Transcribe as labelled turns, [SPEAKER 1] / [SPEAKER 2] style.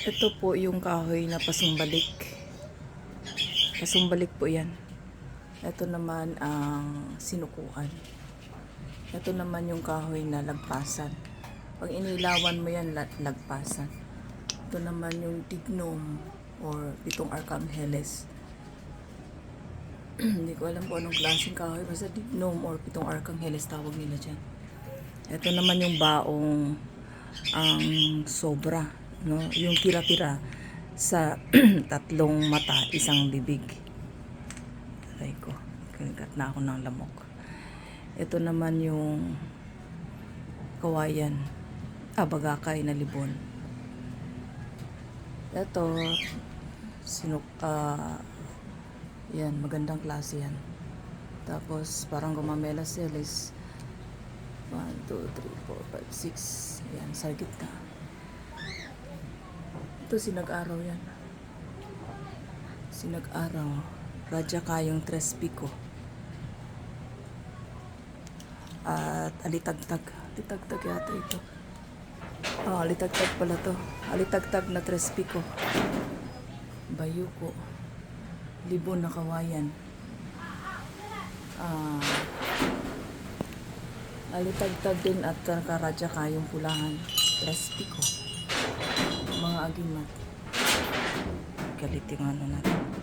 [SPEAKER 1] Ito po yung kahoy na pasumbalik. Pasumbalik po yan. Ito naman ang sinukuan. Ito naman yung kahoy na lagpasan. Pag inilawan mo yan, la- lagpasan. Ito naman yung tignom or pitong arcangheles. Hindi ko alam kung anong klaseng kahoy. Basta tignom or pitong arcangheles tawag nila dyan. Ito naman yung baong ang sobra, no? Yung tira-tira sa tatlong mata, isang bibig. Aray ko, kinagat na ako ng lamok. Ito naman yung kawayan, ah, bagakay na libon. Ito, sinuk, ah, yan, magandang klase yan. Tapos, parang gumamela selis. 1, 2, 3, 4, 5, 6. Yan, sa gitna. Ito, sinag-araw yan. Sinag-araw. Radya kayong tres pico. At alitagtag. Alitagtag yata ito. Ah, alitagtag pala to. Alitagtag na tres pico. Bayuko. Libon na kawayan. Ah, alitagtag din at karadya kayong pulahan. Tres pico. Mga agimat. Galit yung ano natin.